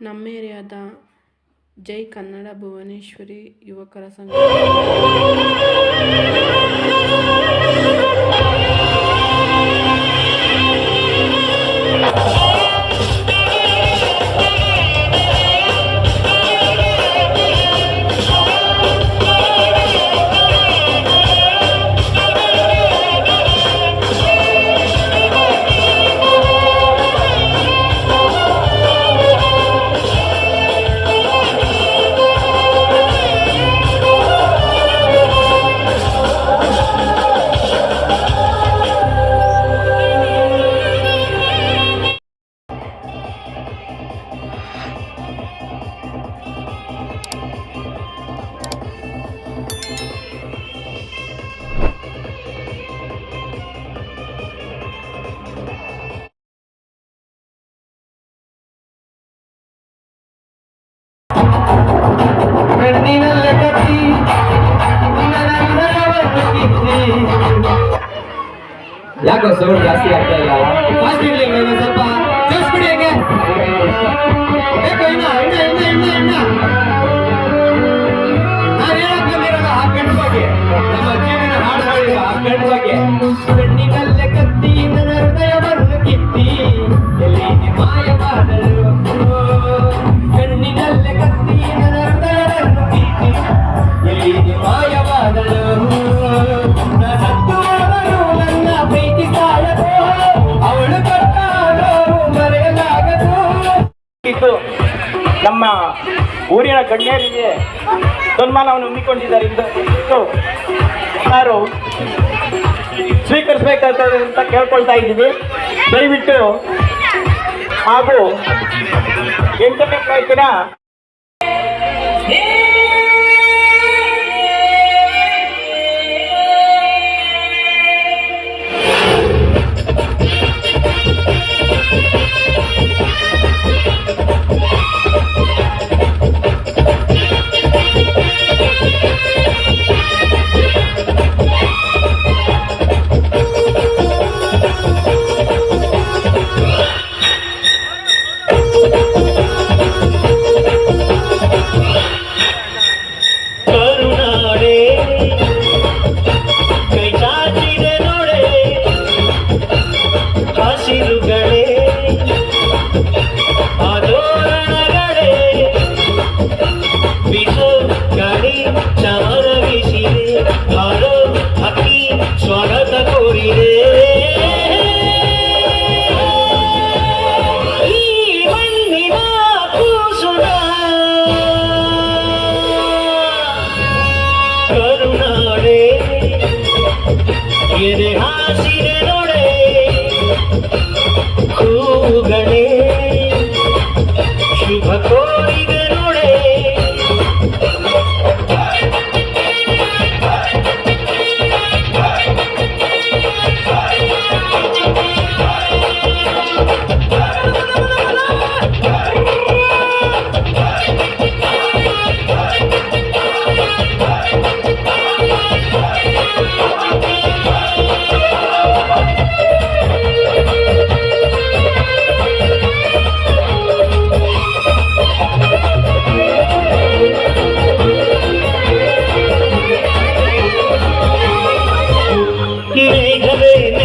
ನಮ್ಮ ಏರಿಯಾದ ಜೈ ಕನ್ನಡ ಭುವನೇಶ್ವರಿ ಯುವಕರ ಸಂಘ. ಯಾಕೋ ಸೌಂಡ್ ಜಾಸ್ತಿ ಆಗ್ತಾ ಇಲ್ಲ? ಫಾಸ್ಟ್ ಇರ್ಲಿ ಸ್ವಲ್ಪ. ಜೋಸ್ಬಿಡಿ ಹೇಗೆ. ಬೇಕು ಇನ್ನ? ಇನ್ನ ಇನ್ನ ಇನ್ನ ಬಂದಿರೋದು ಆ ಗಂಡು ಬಗ್ಗೆ ನಮ್ಮ ಜೀವನ ಹಾಡುಗಳಿಲ್ಲ ಆ ಗಂಡು ಬಗ್ಗೆ ಊರಿನ ಗಣ್ಯರಿಗೆ ಸನ್ಮಾನವನ್ನು ಹಮ್ಮಿಕೊಂಡಿದ್ದಾರೆ ಎಂದು ಯಾರು ಸ್ವೀಕರಿಸಬೇಕಾಗ್ತದೆ ಅಂತ ಕೇಳ್ಕೊಳ್ತಾ ಇದ್ದೀವಿ. ದಯವಿಟ್ಟು ಹಾಗೂ ಎಂಟನೇ ತಾರೀಕಿನ तेरे हासिर रोड़े खूब गणे शुभ कोई হবে না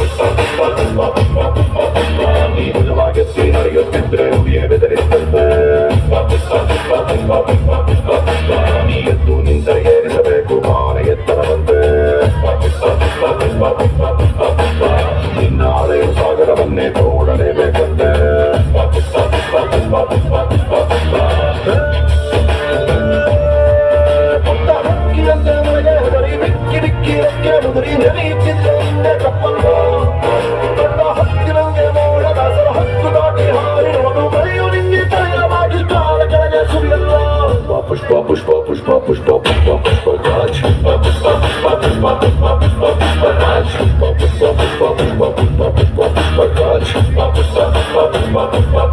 どうぞどうぞ。пушка, пушка, пушка, пушка, дач. Пушка, пушка, пушка, пушка, пушка, дач. Пушка, пушка, пушка, пушка, пушка, пушка, дач. Пушка, пушка, пушка, пушка, пушка,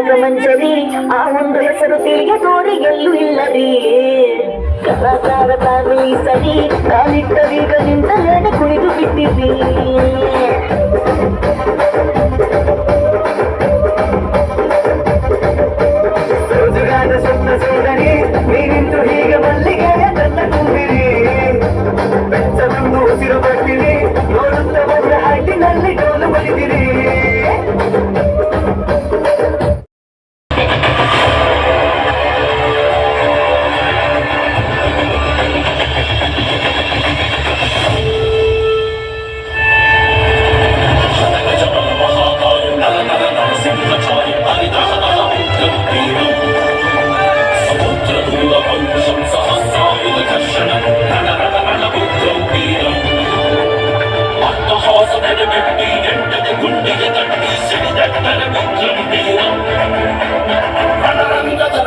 ಆಗಮಂಚವೇ ಆ ಒಂದಲ ಸರುತಿಗೆ ತೋರಿ ಎಲ್ಲೂ ಇಲ್ಲವೇ ಕಲಾಕಾರ ತಾವೇ ಸರಿ ಕಾಲಿಟ್ಟವೀಗ ನಿಂತ ನೆನೆ ಕುಣಿದು ಬಿಟ್ಟಿದ್ದೀ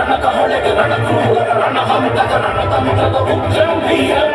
రణకహళిరణకు రణహంతక రణతంత్రత ముఖ్యం వీరం